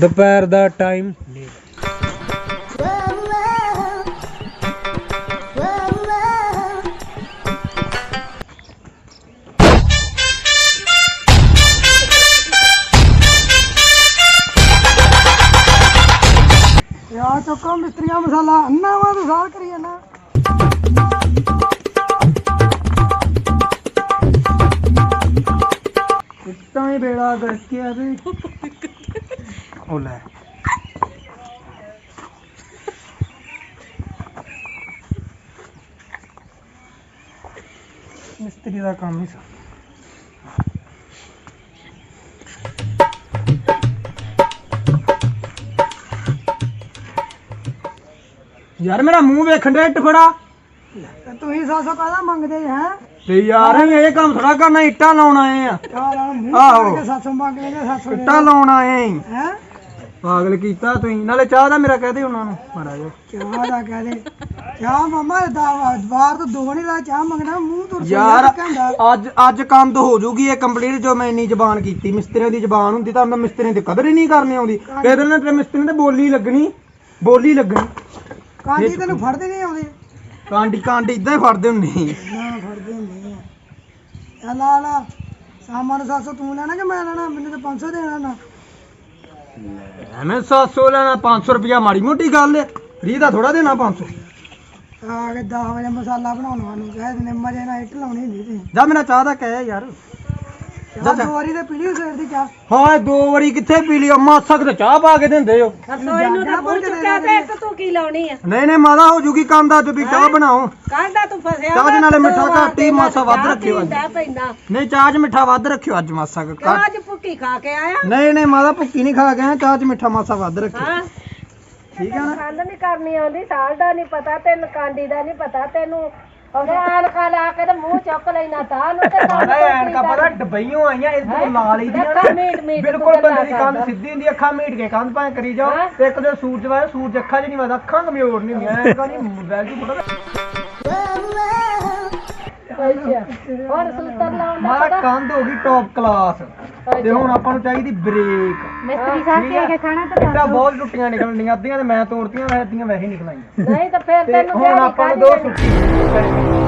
ਦੁਪਹਿਰ ਦਾ ਟਾਈਮ। ਯਾਰ ਚੁੱਕੋ ਮਿਸਤਰੀਆਂ ਮਸਾਲਾ ਅੰਨਾ ਵਾ ਤੂੰ ਸਾਲ ਕਰੀ ਜਾਣਾ ਇੱਟਾਂ ਹੀ ਬੇੜਾ ਕਰਕੇ ਆ ਵੀ। ਉਹ ਲੈ। ਮਿਸਤਰੀ ਦਾ ਕੰਮ ਹੀ ਸਾ ਯਾਰ ਮੇਰਾ ਮੂੰਹ ਵੇਖਣ ਦੇ ਇੱਟ ਫੜਾ ਤੁਸੀਂ ਸਾਸੋ ਕਾਹਦਾ ਮੰਗਦੇ ਹੈ? ਤੇ ਯਾਰ ਇਹ ਕੰਮ ਥੋੜਾ ਕਰਨਾ ਇੱਟਾਂ ਲਾਉਣ ਆਏ ਆ। ਆਹੋ ਸਾਸੋ ਮੰਗ ਲੈਂਦੇ ਸਾਸੋ ਇੱਟਾਂ ਲਾਉਣ ਆਏ ਹੈ? ਪਾਗਲ ਕੀਤਾ ਤੁਸੀਂ। ਨਾਲੇ ਚਾਹ ਦਾ ਮੇਰਾ ਕਹਦੇ ਉਹਨਾਂ ਨੂੰ ਮਾੜਾ ਜਿਹਾ ਚਾਹ ਦਾ ਕਹਦੇ ਚਾਹ ਮਮਾ ਬਾਹਰ ਤੋਂ ਦੋ ਨਹੀਂ ਲਾ ਚਾਹ ਮੰਗਣਾ ਮੂੰਹ ਤੋਂ ਯਾਰ ਅੱਜ ਅੱਜ ਕੰਦ ਹੋ ਜੂਗੀ ਇਹ ਕੰਪਲੀਟ ਜੋ ਮੈਂ ਇੰਨੀ ਜ਼ਬਾਨ ਕੀਤੀ। ਮਿਸਤਰੀਆਂ ਦੀ ਜ਼ਬਾਨ ਹੁੰਦੀ ਤਾਂ ਮੈਂ ਮਿਸਤਰੀਆਂ ਦੀ ਕਦਰ ਹੀ ਨਹੀਂ ਕਰਨੀ ਆਉਂਦੀ। ਕਹਿੰਦੇ? ਨੇ ਤੇ ਮਿਸਤਰੀ ਤੇ ਬੋਲੀ ਲੱਗਣੀ। ਬੋਲੀ ਲੱਗਣੀ। ਕਾਂਡੀ ਤੈਨੂੰ ਫੜਦੇ ਨਹੀਂ ਆਉਂਦੇ? ਕਾਂਡੀ ਕਾਂਡੀ ਇਦਾਂ ਹੀ ਫੜਦੇ ਹੁੰਦੇ ਨਾ ਫੜਦੇ ਹੁੰਦੇ ਆ। ਲਾ। ਲਾ ਸਾਮਾਨ 700 ਤੂੰ ਲੈਣਾ ਕਿ ਮੈਂ ਲੈਣਾ? ਮੈਨੂੰ ਤਾਂ 500 ਦੇਣਾ ਨਾ। ਐਵੇਂ 700 ਲੈਣਾ 500 ਰੁਪਇਆ ਮਾੜੀ ਮੋਟੀ ਗੱਲ ਹੈ ਫਰੀ ਦਾ ਥੋੜਾ ਦੇਣਾ 500 ਆ ਕੇ 10 ਵਜੇ ਮਸਾਲਾ ਬਣਾਉਣਾ ਨੂੰ ਕਹਿ ਦਿੰਦੇ ਮਜੇ ਨਾਲ ਇੱਟ ਲਾਉਣੀ ਹੁੰਦੀ ਜਾ ਮੇਰਾ ਚਾਹ ਦਾ ਕਹਿ ਯਾਰ। ਜਾ ਦੋ ਵਾਰੀ ਤੇ ਪੀਲੀ ਸਵੇਰ ਦੀ ਚਾਹ। ਹਾਂ ਦੋ ਵਾਰੀ ਕਿੱਥੇ ਪੀ ਲਈ ਮਾਸਾ ਕਿਤੇ ਚਾਹ ਪਾ ਕੇ ਦਿੰਦੇ ਹੋ। ਰਸੋਈ ਤਾਂ ਭੁੱਲ ਚੁੱਕਿਆ ਤੇ ਇੱਕ ਤੂੰ ਕੀ ਲਾਉਣੀ ਆ? ਨਹੀਂ ਨਹੀਂ ਮਾਦਾ ਹੋ ਜੂਗੀ ਕੰਮ ਦਾ ਤੁਸੀਂ ਚਾਹ ਬਣਾਓ। ਕਾਹਦਾ ਤੂੰ ਫਸਿਆ ਚਾਹ ਦੇ ਨਾਲੇ ਮਿੱਠਾ ਘੱਟ ਹੀ ਮਾਸਾ ਵੱਧ ਰੱਖਿਓ ਅੱਜ। ਦਾ ਪੈਂਦਾ। ਨਹੀਂ ਚਾਹ 'ਚ ਮਿੱਠਾ ਵੱਧ ਰੱਖਿਓ ਅੱਜ ਮਾਸਾ ਕੁ ਘੱਟ ਅੱਜ ਭੁੱਕੀ ਖਾ ਕੇ ਆਇਆ? ਨਹੀਂ ਨਹੀਂ ਮਾਦਾ ਭੁੱਕੀ ਨਹੀਂ ਖਾ ਕੇ ਆਇਆ ਚਾਹ 'ਚ ਮਿੱਠਾ ਮਾਸਾ ਵੱਧ ਰੱਖਿਓ। ਠੀਕ ਹੈ ਨਾ? ਕੰਦ ਨਹੀਂ ਕਰਨੀ ਆਉਂਦੀ ਸਾਲ ਦਾ ਨਹੀਂ ਪਤਾ ਤੈਨੂੰ ਕਾਂਡੀ ਦਾ ਨਹੀਂ ਪਤਾ ਤੈਨੂੰ ਉਹਨੇ ਐਨਕਾ ਲਾ ਕੇ ਤੇ ਮੂੰਹ ਚੁੱਕ ਲੈਣਾ ਤਾਂ ਨੂੰ ਤੇ ਮਾਦਾ ਐਨਕਾ ਪਤਾ ਡਬਈਆਂ ਆਈਆਂ ਇਹ ਤੋਂ ਲਾ ਲਈ ਦੀਆਂ ਅੱਖਾਂ ਮੀਟ ਮੀਟ ਬਿਲਕੁਲ ਤੂੰ ਬੰਦੇ ਦੀ ਗੱਲਾਂ ਕੰਨ ਕਰਦਾ। ਸਿੱਧੀ ਹੁੰਦੀ ਅੱਖਾਂ ਮੀਟ ਕੇ ਕੰਨ ਭਾਵੇਂ ਕਰੀ ਜਾਓ? ਤੇ ਇੱਕ ਦੇ ਸੂਰਜ ਸੂਰਜ ਅੱਖਾਂ 'ਚ ਨਹੀਂ ਵਦਾ ਅੱਖਾਂ ਕਮਜ਼ੋਰ ਨਹੀਂ ਹੁੰਦੀਆਂ ਐਨਕਾ ਨਹੀਂ ਵੈਲਿਊ ਥੋੜਾ ਅੱਛਾ ਹੁਣ ਸੂਤਰ ਲਾਉਣ ਦਾ ਮਾਦਾ ਕੰਧ ਹੋ ਗਈ ਟੌਪ ਕਲਾਸ ਤੇ ਹੁਣ ਆਪਾਂ ਨੂੰ ਚਾਹੀਦੀ ਬ੍ਰੇਕ। ਮਿਸਤਰੀ ਸਾਹਿਬ ਕੀ ਕੇ ਖਾਣਾ ਇੱਟਾਂ ਬਹੁਤ ਟੁੱਟੀਆਂ ਨਿਕਲਣੀਆਂ ਅੱਧੀਆਂ ਤੇ ਮੈਂ ਤੋੜਤੀਆਂ ਵੈਸੇ ਅੱਧੀਆਂ ਵੈਸੇ ਹੀ ਨਿਕਲਾਈਆਂ ਨਹੀਂ ਤਾਂ ਫਿਰ ਤੇ ਤੈਨੂੰ ਹੁਣ ਆਪਾਂ ਨੂੰ ਦੋ ਸੁੱਕੀ